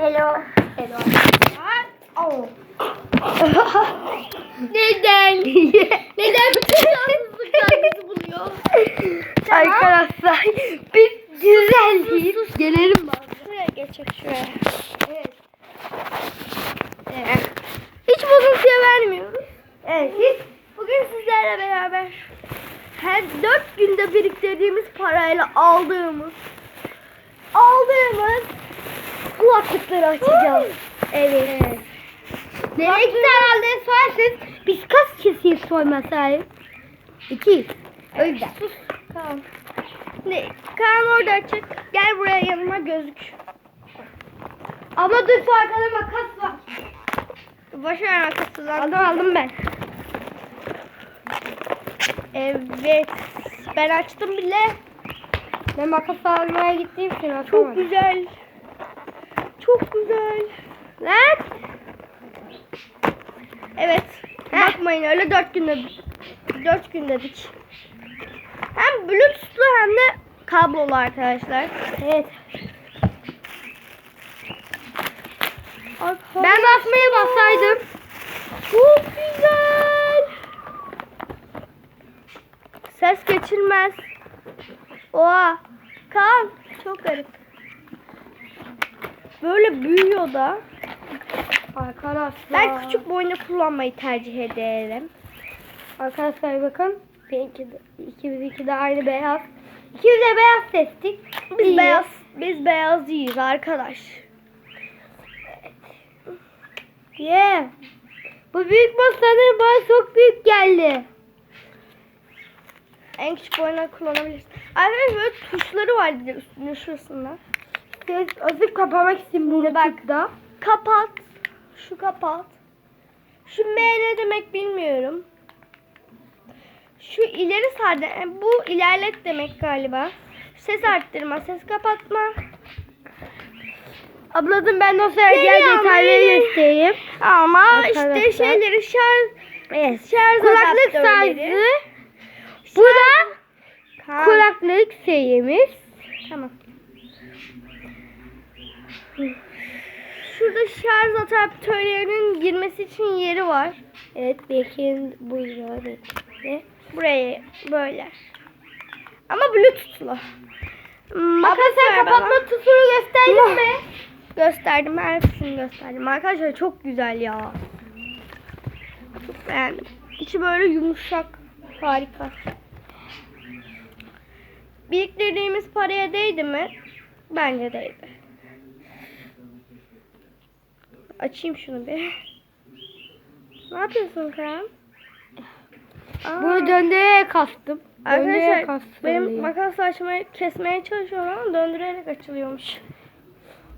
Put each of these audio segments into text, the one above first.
Hello. Hello. Oh. Neden? Neden bütün yalnızlıklar bizi buluyor? Arkadaşlar biz güzelliyiz. Gelelim bak. Şuraya geçecek şuraya. Evet. Evet. Hiç bozuntuya vermiyoruz. Evet. Biz Bugün sizlerle beraber her dört günde biriktirdiğimiz parayla aldığımız aldığımız kulaklıkları açacağız. Evet. Nereye gitti herhalde soyarsın. Biz kaç kişiyiz soyma sahip? İki. Yüzden. Sus. Tamam. Ne? Kaan orada açık. Gel buraya yanıma gözük. Ama dur şu arkada makas var. Boş ver makası lan. Aldım aldım ben. Evet. Ben açtım bile. Ben makas almaya gittiğim için Çok güzel. Çok güzel. Lan. Evet. Heh. Bakmayın öyle dört günde dört gün dedik. Hem bluetoothlu hem de kablolu arkadaşlar. Evet. Arkadaşlar, Ben basmaya bassaydım. Çok güzel. Ses geçilmez. Oha. Kan. Çok garip. Böyle büyüyor da. Arkadaşlar. Ben küçük boyunu kullanmayı tercih ederim. Arkadaşlar bakın. Benimki ikimizinki de aynı beyaz. İkimiz de beyaz seçtik. Biz İyi. beyaz biz beyaz değiliz arkadaş. Yeah. Bu büyük masanın bana çok büyük geldi. En küçük boyunu kullanabiliriz. Arkadaşlar böyle tuşları var bir de üstünde şurasında. Azıcık kapamak için bunu bak da. Kapat. Şu kapat. Şu M ne demek bilmiyorum. Şu ileri sardı. e, Bu ilerlet demek galiba. Ses arttırma, ses kapatma. Ablacığım ben diğer ama detayları göstereyim. Ama Arkadaşlar. işte şeyleri şarj Evet. şarj Kulaklık size. Bu da kulaklık şeyimiz. Tamam. Şurada şarj adaptörlerinin girmesi için yeri var. Evet Bekir'in buyruğu bekle. Buraya böyle. Ama bluetoothlu. Abla sen kapatma tuşunu gösterdin mi? Gösterdim hepsini gösterdim. Arkadaşlar çok güzel ya. Çok beğendim. İçi böyle yumuşak. Harika. Biriktirdiğimiz paraya değdi mi? Bence değdi. Açayım şunu bir. Ne yapıyorsun Kaan? Aa. Bunu döndürerek kastım. Döndürerek Arkadaşlar kastım benim makasla açmaya kesmeye çalışıyorum ama döndürerek açılıyormuş.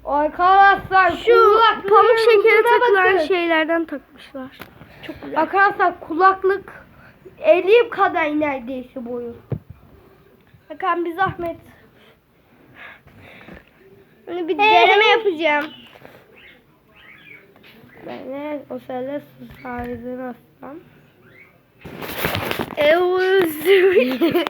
Arkadaşlar Şu kulaklığın pamuk şekeri buna takılan bakın. şeylerden takmışlar. Çok güzel. Arkadaşlar kulaklık elim kadar neredeyse boyu. Hakan bir zahmet. Bunu bir deneme yapacağım. Ben de o sırada su sahibini assam. Evet.